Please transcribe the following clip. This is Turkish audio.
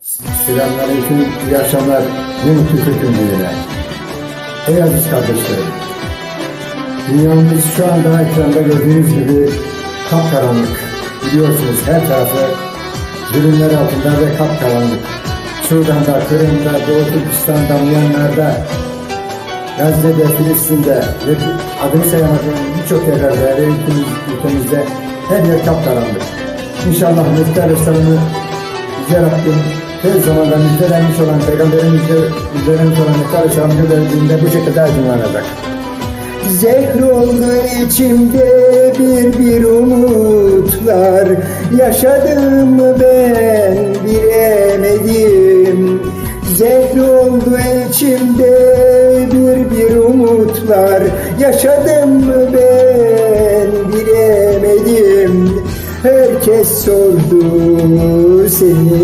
Selamünaleyküm, iyi akşamlar. Ne mutlu Türk'üm diyene. Ey aziz kardeşlerim, dünyamız şu anda ekranda gördüğünüz gibi kapkaranlık. Biliyorsunuz her tarafı zulümler altında ve kapkaranlık. Şuradan Kırım'da, Doğu Türkistan'da, Myanmar'da, Gazze'de, Filistin'de ve adını sayamadığım birçok yerlerde ve ülkemiz, ülkemizde her yer kapkaranlık. İnşallah Mehdi Aleyhisselam'ı Yüce tez zamanda müjdelenmiş olan Peygamberin müjde- müjdelenmiş olan Mehdi Aleyhisselam'ı gönderdiğinde bu şekilde aydınlanacak. Zehr oldu içimde bir bir umutlar. Yaşadım ben bilemedim. Zehr oldu içimde bir bir umutlar. Yaşadım ben bilemedim. Herkes sordu seni